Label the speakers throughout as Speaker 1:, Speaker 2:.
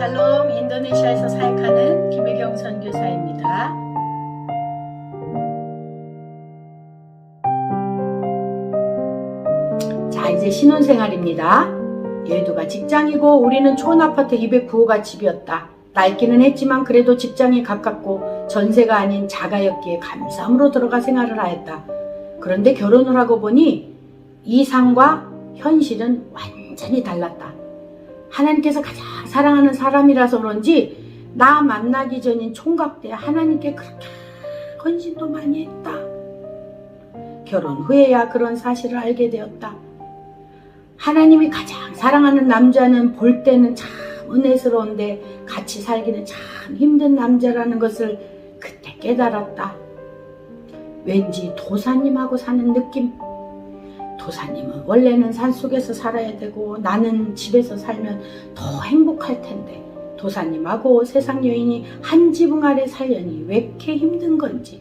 Speaker 1: 샬롬 인도네시아에서 사역하는 김혜경 선교사입니다. 자, 이제 신혼생활입니다. 예두가 직장이고 우리는 초원아파트 209호가 집이었다. 낡기는 했지만 그래도 직장이 가깝고 전세가 아닌 자가였기에 감사함으로 들어가 생활을 하였다. 그런데 결혼을 하고 보니 이상과 현실은 완전히 달랐다. 하나님께서 가장 사랑하는 사람이라서 그런지 나 만나기 전인 총각 때 하나님께 그렇게 헌신도 많이 했다. 결혼 후에야 그런 사실을 알게 되었다. 하나님이 가장 사랑하는 남자는 볼 때는 참 은혜스러운데 같이 살기는 참 힘든 남자라는 것을 그때 깨달았다. 왠지 도사님하고 사는 느낌. 도사님은 원래는 산 속에서 살아야 되고 나는 집에서 살면 더 행복할 텐데 도사님하고 세상 여인이 한 지붕 아래 살려니 왜 이렇게 힘든 건지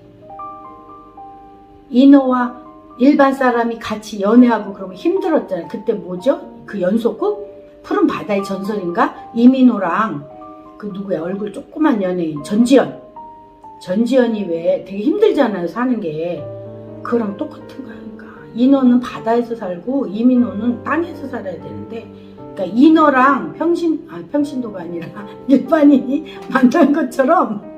Speaker 1: 인어와 일반 사람이 같이 연애하고 그러면 힘들었잖아요. 그때 뭐죠? 그 연속극? 푸른 바다의 전설인가? 이민호랑 그 누구야 얼굴 조그만 연예인 전지현 전지현이 왜 되게 힘들잖아요 사는 게 그랑 똑같은 그러니까 인어는 바다에서 살고 이민호는 땅에서 살아야 되는데 그러니까 인어랑 평신 아 평신도가 아니라 일반인이 만난 것처럼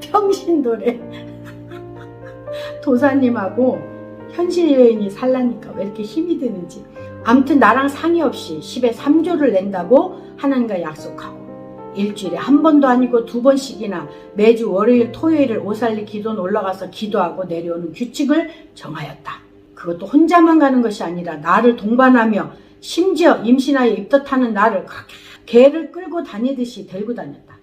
Speaker 1: 평신도래. 도사님하고 현실 여인이 살라니까 왜 이렇게 힘이 드는지. 암튼 나랑 상의 없이 10에 3조를 낸다고 하나님과 약속하고 일주일에 한 번도 아니고 두 번씩이나 매주 월요일 토요일을 오살리 기도는 올라가서 기도하고 내려오는 규칙을 정하였다. 그것도 혼자만 가는 것이 아니라 나를 동반하며 심지어 임신하여 입덧하는 나를 그렇게 개를 끌고 다니듯이 데리고 다녔다.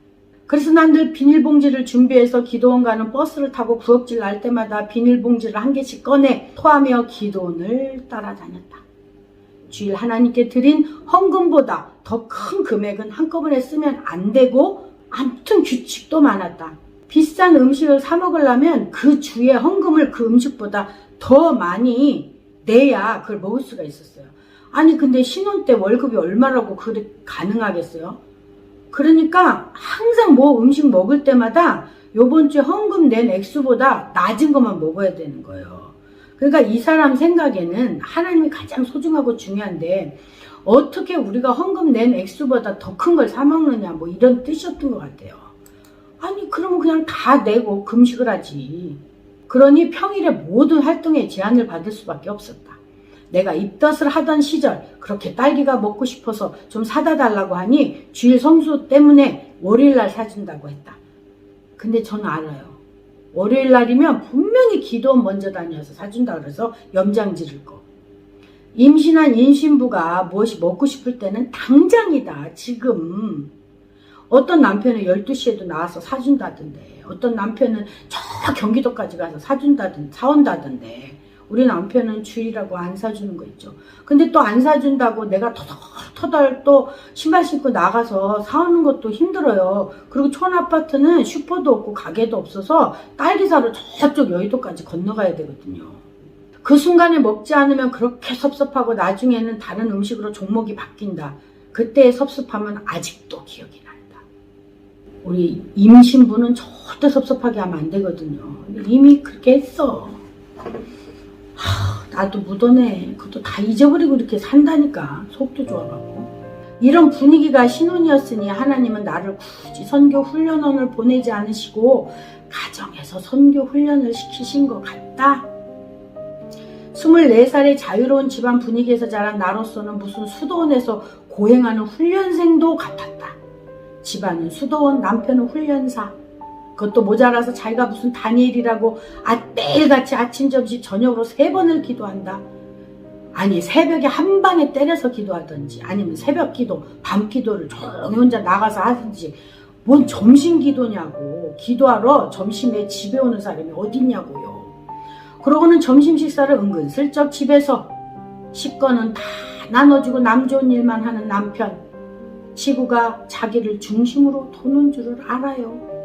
Speaker 1: 그래서 난 늘 비닐봉지를 준비해서 기도원 가는 버스를 타고 구역질 날 때마다 비닐봉지를 한 개씩 꺼내 토하며 기도원을 따라다녔다. 주일 하나님께 드린 헌금보다 더 큰 금액은 한꺼번에 쓰면 안 되고 아무튼 규칙도 많았다. 비싼 음식을 사 먹으려면 그 주에 헌금을 그 음식보다 더 많이 내야 그걸 먹을 수가 있었어요. 아니 근데 신혼 때 월급이 얼마라고 그게 가능하겠어요? 그러니까 항상 뭐 음식 먹을 때마다 요번 주에 헌금 낸 액수보다 낮은 것만 먹어야 되는 거예요. 그러니까 이 사람 생각에는 하나님이 가장 소중하고 중요한데 어떻게 우리가 헌금 낸 액수보다 더 큰 걸 사먹느냐 뭐 이런 뜻이었던 것 같아요. 아니 그러면 그냥 다 내고 금식을 하지. 그러니 평일에 모든 활동에 제한을 받을 수밖에 없었다. 내가 입덧을 하던 시절 그렇게 딸기가 먹고 싶어서 좀 사다 달라고 하니 주일 성수 때문에 월요일날 사준다고 했다. 근데 저는 알아요. 월요일 날이면 분명히 기도원 먼저 다녀서 사준다 그래서 염장 지를 거. 임신한 임신부가 무엇이 먹고 싶을 때는 당장이다. 지금. 어떤 남편은 12시에도 나와서 사준다던데 어떤 남편은 저 경기도까지 가서 사준다든 사온다던데 우리 남편은 주일이라고 안 사주는 거 있죠. 근데 또 안 사준다고 내가 터덜터덜 또 신발 신고 나가서 사오는 것도 힘들어요. 그리고 촌 아파트는 슈퍼도 없고 가게도 없어서 딸기 사러 저쪽 여의도까지 건너가야 되거든요. 그 순간에 먹지 않으면 그렇게 섭섭하고 나중에는 다른 음식으로 종목이 바뀐다. 그때의 섭섭함은 아직도 기억이 난다. 우리 임신부는 절대 섭섭하게 하면 안 되거든요. 이미 그렇게 했어. 하, 나도 묻어내. 그것도 다 잊어버리고 이렇게 산다니까. 속도 좋아갖고. 이런 분위기가 신혼이었으니 하나님은 나를 굳이 선교 훈련원을 보내지 않으시고 가정에서 선교 훈련을 시키신 것 같다. 24살의 자유로운 집안 분위기에서 자란 나로서는 무슨 수도원에서 고행하는 훈련생도 같았다. 집안은 수도원, 남편은 훈련사. 그것도 모자라서 자기가 무슨 다니엘이라고 아, 매일같이 아침, 점심, 저녁으로 세 번을 기도한다. 아니 새벽에 한 방에 때려서 기도하든지 아니면 새벽 기도, 밤 기도를 조용히 혼자 나가서 하든지 뭔 점심 기도냐고 기도하러 점심에 집에 오는 사람이 어딨냐고요. 그러고는 점심 식사를 은근슬쩍 집에서 식권은 다 나눠주고 남 좋은 일만 하는 남편 치부가 자기를 중심으로 도는 줄을 알아요.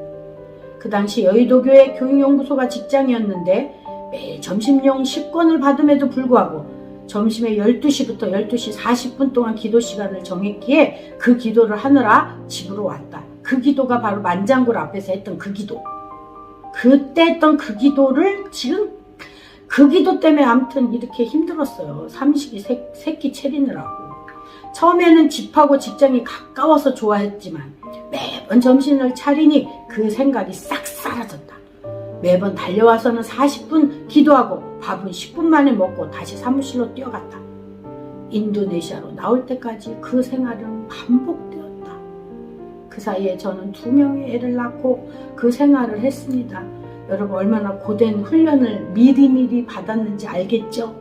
Speaker 1: 그 당시 여의도교회 교육연구소가 직장이었는데 매일 점심용 식권을 받음에도 불구하고 점심에 12시부터 12시 40분 동안 기도 시간을 정했기에 그 기도를 하느라 집으로 왔다. 그 기도가 바로 만장굴 앞에서 했던 그 기도. 그때 했던 그 기도를 지금 그 기도 때문에 아무튼 이렇게 힘들었어요. 삼식이 새, 새끼 차리느라고. 처음에는 집하고 직장이 가까워서 좋아했지만 매번 점심을 차리니 그 생각이 싹 사라졌다. 매번 달려와서는 40분 기도하고 밥은 10분 만에 먹고 다시 사무실로 뛰어갔다. 인도네시아로 나올 때까지 그 생활은 반복되었다. 그 사이에 저는 두 명의 애를 낳고 그 생활을 했습니다. 여러분 얼마나 고된 훈련을 미리미리 받았는지 알겠죠?